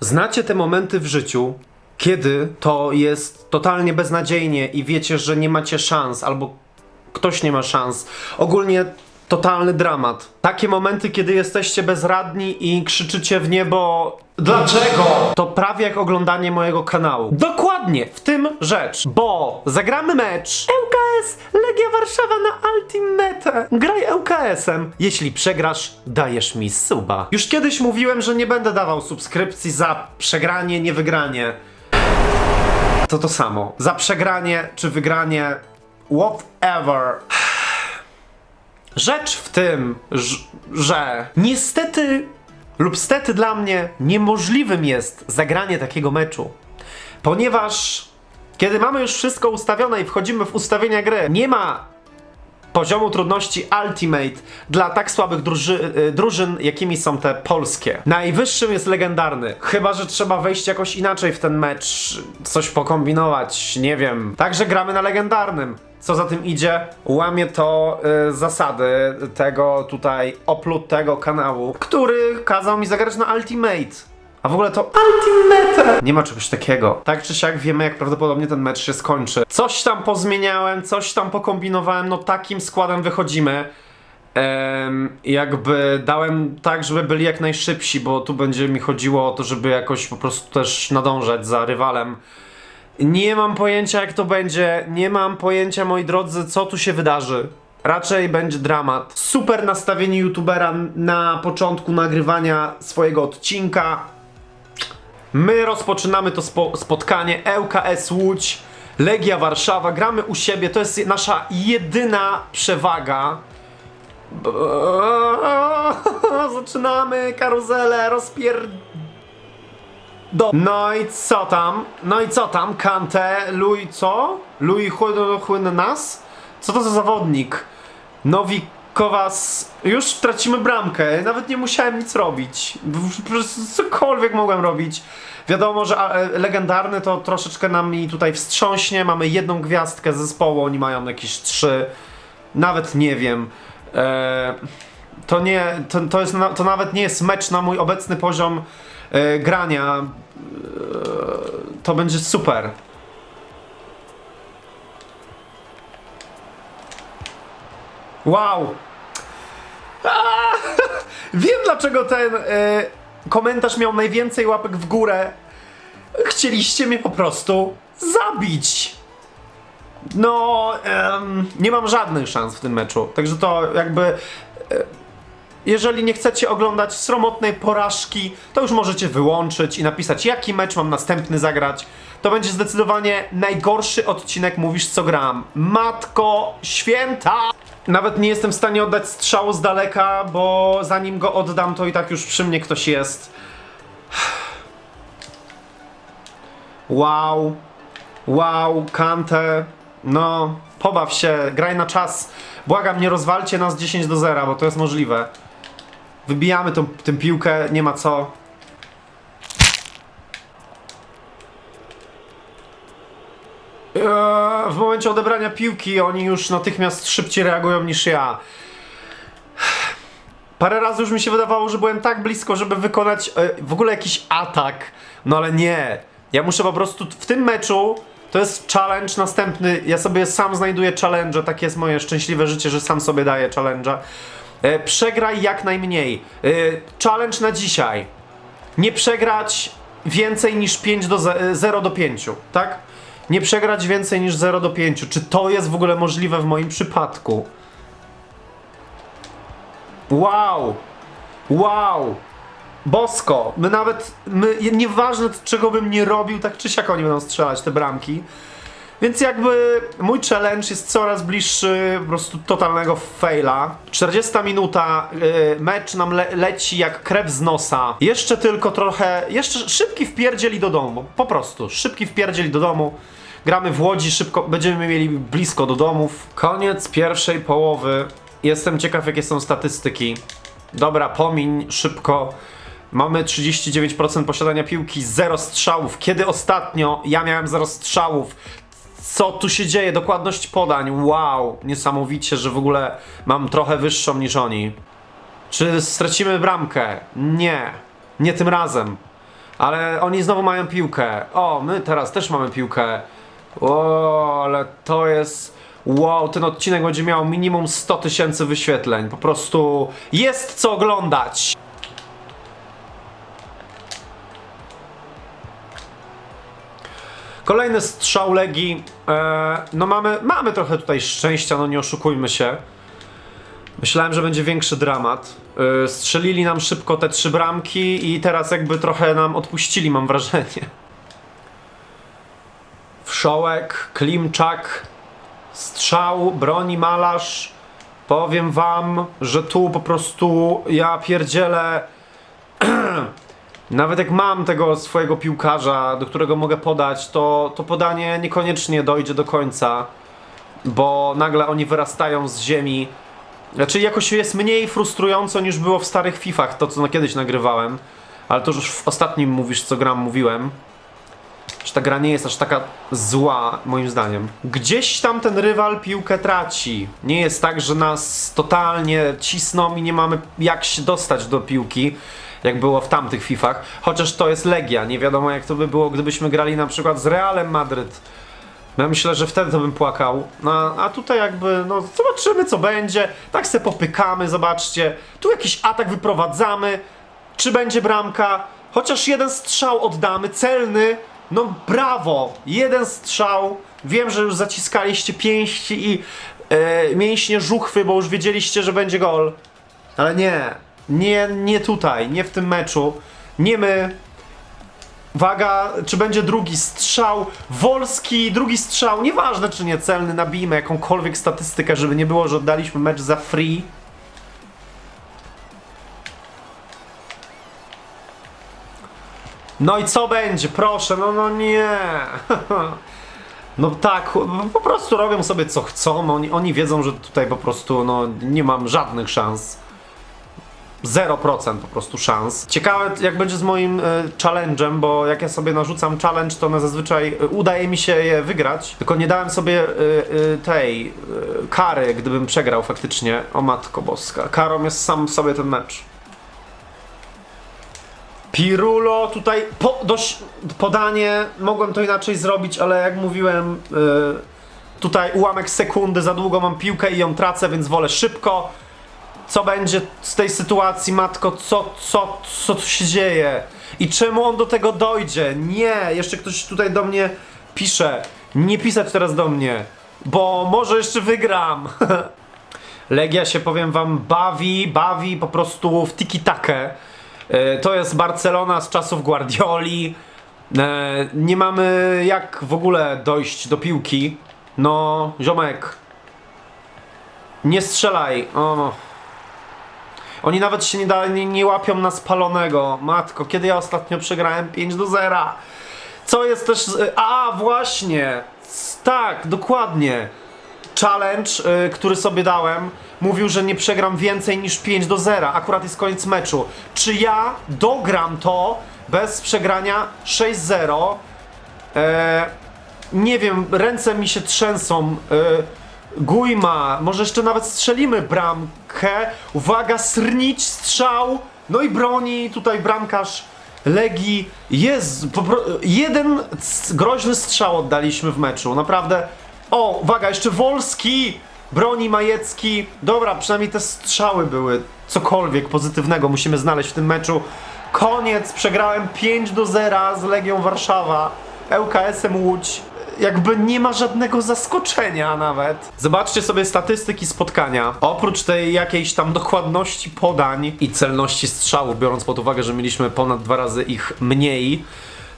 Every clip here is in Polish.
Znacie te momenty w życiu, kiedy to jest totalnie beznadziejnie i wiecie, że nie macie szans, albo ktoś nie ma szans. Ogólnie totalny dramat. Takie momenty, kiedy jesteście bezradni i krzyczycie w niebo. Dlaczego? To prawie jak oglądanie mojego kanału. Dokładnie, w tym rzecz. Bo zagramy mecz ŁKS Legia Warszawa na Ultimate. Graj ŁKS-em. Jeśli przegrasz, dajesz mi suba. Już kiedyś mówiłem, że nie będę dawał subskrypcji za przegranie, niewygranie. To to samo. Za przegranie czy wygranie, whatever. Rzecz w tym, że niestety lub stety dla mnie niemożliwym jest zagranie takiego meczu. Ponieważ kiedy mamy już wszystko ustawione i wchodzimy w ustawienia gry, nie ma poziomu trudności Ultimate dla tak słabych druży y, drużyn, jakimi są te polskie. Najwyższym jest legendarny. Chyba, że trzeba wejść jakoś inaczej w ten mecz, coś pokombinować, nie wiem. Także gramy na legendarnym. Co za tym idzie, łamie to y, zasady tego tutaj oplutego kanału, który kazał mi zagrać na Ultimate. A w ogóle to Ultimate! Nie ma czegoś takiego. Tak czy siak wiemy, jak prawdopodobnie ten mecz się skończy. Coś tam pozmieniałem, coś tam pokombinowałem, no takim składem wychodzimy. Jakby dałem tak, żeby byli jak najszybsi, bo tu będzie mi chodziło o to, żeby jakoś po prostu też nadążać za rywalem. Nie mam pojęcia jak to będzie, nie mam pojęcia moi drodzy, co tu się wydarzy. Raczej będzie dramat. Super nastawienie youtubera na początku nagrywania swojego odcinka. My rozpoczynamy to spo spotkanie ŁKS Łódź, Legia Warszawa, gramy u siebie, to jest nasza jedyna przewaga. Zaczynamy karuzelę, rozpier... Do. No i co tam? No i co tam? Kante, Louis co? Louis Chłyn nas? Co to za zawodnik? Nowikowas. Już tracimy bramkę. Nawet nie musiałem nic robić. Po prostu cokolwiek mogłem robić. Wiadomo, że e, legendarny to troszeczkę nam i tutaj wstrząśnie. Mamy jedną gwiazdkę zespołu, oni mają jakieś trzy. Nawet nie wiem. E, to nie, to, to, jest, to nawet nie jest mecz na mój obecny poziom e, grania. E, to będzie super. Wow! Wiem dlaczego ten e, komentarz miał najwięcej łapek w górę. Chcieliście mnie po prostu zabić. No, em, nie mam żadnych szans w tym meczu. Także to jakby. E, jeżeli nie chcecie oglądać sromotnej porażki, to już możecie wyłączyć i napisać, jaki mecz mam następny zagrać. To będzie zdecydowanie najgorszy odcinek Mówisz co gram. Matko święta! Nawet nie jestem w stanie oddać strzału z daleka, bo zanim go oddam, to i tak już przy mnie ktoś jest. Wow. Wow, Kante. No, pobaw się, graj na czas. Błagam, nie rozwalcie nas 10 do 0, bo to jest możliwe. Wybijamy tą, tę piłkę, nie ma co. Eee, W momencie odebrania piłki oni już natychmiast szybciej reagują niż ja. Parę razy już mi się wydawało, że byłem tak blisko, żeby wykonać e, w ogóle jakiś atak. No ale nie. Ja muszę po prostu w tym meczu. To jest challenge następny. Ja sobie sam znajduję challenge. Takie jest moje szczęśliwe życie, że sam sobie daję challenge. E, przegraj jak najmniej. E, challenge na dzisiaj. Nie przegrać więcej niż 5 do ze- e, 0 do 5, tak? Nie przegrać więcej niż 0 do 5. Czy to jest w ogóle możliwe w moim przypadku? Wow! Wow! Bosko! My nawet, my, nieważne czego bym nie robił, tak czy siak oni będą strzelać te bramki. Więc jakby mój challenge jest coraz bliższy po prostu totalnego faila. 40 minuta, yy, mecz nam le leci jak krew z nosa. Jeszcze tylko trochę, jeszcze szybki wpierdzieli do domu. Po prostu, szybki wpierdzieli do domu. Gramy w Łodzi, szybko, będziemy mieli blisko do domów. Koniec pierwszej połowy. Jestem ciekaw jakie są statystyki. Dobra, pomiń szybko. Mamy 39% posiadania piłki, 0 strzałów. Kiedy ostatnio ja miałem 0 strzałów? Co tu się dzieje? Dokładność podań. Wow, niesamowicie, że w ogóle mam trochę wyższą niż oni. Czy stracimy bramkę? Nie. Nie tym razem. Ale oni znowu mają piłkę. O, my teraz też mamy piłkę. O, ale to jest... Wow, ten odcinek będzie miał minimum 100 tysięcy wyświetleń. Po prostu jest co oglądać. Kolejny strzał Legii. E, no mamy, mamy trochę tutaj szczęścia, no nie oszukujmy się. Myślałem, że będzie większy dramat. E, strzelili nam szybko te trzy bramki i teraz jakby trochę nam odpuścili, mam wrażenie. Wszołek, Klimczak, strzał, broni malarz. Powiem wam, że tu po prostu ja pierdzielę. Nawet jak mam tego swojego piłkarza, do którego mogę podać, to to podanie niekoniecznie dojdzie do końca, bo nagle oni wyrastają z ziemi. Znaczy jakoś jest mniej frustrująco niż było w starych Fifach, to co no kiedyś nagrywałem. Ale to już w ostatnim mówisz co gram mówiłem. Że ta gra nie jest aż taka zła, moim zdaniem. Gdzieś tam ten rywal piłkę traci. Nie jest tak, że nas totalnie cisną i nie mamy jak się dostać do piłki, jak było w tamtych Fifach. Chociaż to jest Legia. Nie wiadomo jak to by było, gdybyśmy grali na przykład z Realem Madryt. Ja myślę, że wtedy to bym płakał. No, a tutaj jakby, no zobaczymy co będzie. Tak se popykamy, zobaczcie. Tu jakiś atak wyprowadzamy. Czy będzie bramka? Chociaż jeden strzał oddamy, celny. No brawo! Jeden strzał. Wiem, że już zaciskaliście pięści i e, mięśnie żuchwy, bo już wiedzieliście, że będzie gol. Ale nie. Nie, nie tutaj, nie w tym meczu. Nie my. Waga, czy będzie drugi strzał, Wolski, drugi strzał, nieważne czy nie celny, nabijmy jakąkolwiek statystykę, żeby nie było, że oddaliśmy mecz za free. No i co będzie? Proszę, no no nie. No tak, po prostu robią sobie co chcą, oni, oni wiedzą, że tutaj po prostu no, nie mam żadnych szans. 0% po prostu szans. Ciekawe jak będzie z moim y, challenge'em, bo jak ja sobie narzucam challenge, to na zazwyczaj y, udaje mi się je wygrać. Tylko nie dałem sobie y, y, tej y, kary, gdybym przegrał faktycznie. O matko boska. Karą jest sam sobie ten mecz. Pirulo tutaj po, dość podanie, mogłem to inaczej zrobić, ale jak mówiłem, y, tutaj ułamek sekundy, za długo mam piłkę i ją tracę, więc wolę szybko. Co będzie z tej sytuacji, matko? Co, co, co tu się dzieje? I czemu on do tego dojdzie? Nie, jeszcze ktoś tutaj do mnie pisze. Nie pisać teraz do mnie, bo może jeszcze wygram. Legia się, powiem wam, bawi, bawi po prostu w tiki-takę. E, To jest Barcelona z czasów Guardioli. E, Nie mamy jak w ogóle dojść do piłki. No, ziomek. Nie strzelaj. O. Oni nawet się nie, da, nie, nie łapią na spalonego. Matko, kiedy ja ostatnio przegrałem 5 do 0? Co jest też. z- A, właśnie! Tak, dokładnie. Challenge, y, który sobie dałem, mówił, że nie przegram więcej niż 5 do 0. Akurat jest koniec meczu. Czy ja dogram to bez przegrania 6-0? E, nie wiem, ręce mi się trzęsą. E, Gujma, może jeszcze nawet strzelimy bramkę. Uwaga, Srnić, strzał. No i broni tutaj bramkarz Legii. Jest, jeden groźny strzał oddaliśmy w meczu, naprawdę. O, uwaga, jeszcze Wolski, broni Majecki. Dobra, przynajmniej te strzały były cokolwiek pozytywnego musimy znaleźć w tym meczu. Koniec, przegrałem 5 do 0 z Legią Warszawa, ŁKS-em Łódź. Jakby nie ma żadnego zaskoczenia nawet. Zobaczcie sobie statystyki spotkania. Oprócz tej jakiejś tam dokładności podań i celności strzałów, biorąc pod uwagę, że mieliśmy ponad dwa razy ich mniej,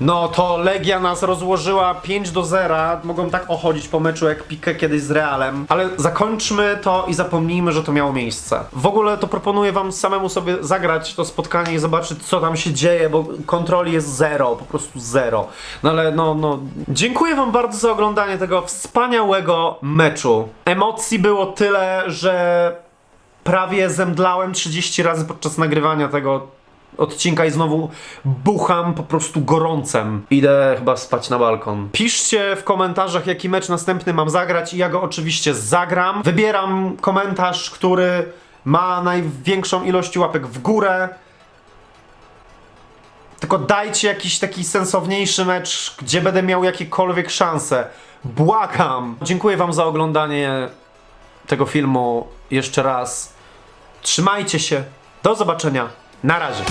no to Legia nas rozłożyła 5 do 0. Mogą tak ochodzić po meczu jak Pique kiedyś z Realem. Ale zakończmy to i zapomnijmy, że to miało miejsce. W ogóle to proponuję wam samemu sobie zagrać to spotkanie i zobaczyć co tam się dzieje, bo kontroli jest zero, po prostu zero. No ale no, no. Dziękuję wam bardzo za oglądanie tego wspaniałego meczu. Emocji było tyle, że prawie zemdlałem 30 razy podczas nagrywania tego odcinka i znowu bucham po prostu gorącem. Idę chyba spać na balkon. Piszcie w komentarzach, jaki mecz następny mam zagrać i ja go oczywiście zagram. Wybieram komentarz, który ma największą ilość łapek w górę. Tylko dajcie jakiś taki sensowniejszy mecz, gdzie będę miał jakiekolwiek szanse. Błagam. Dziękuję wam za oglądanie tego filmu jeszcze raz. Trzymajcie się. Do zobaczenia. Na razie.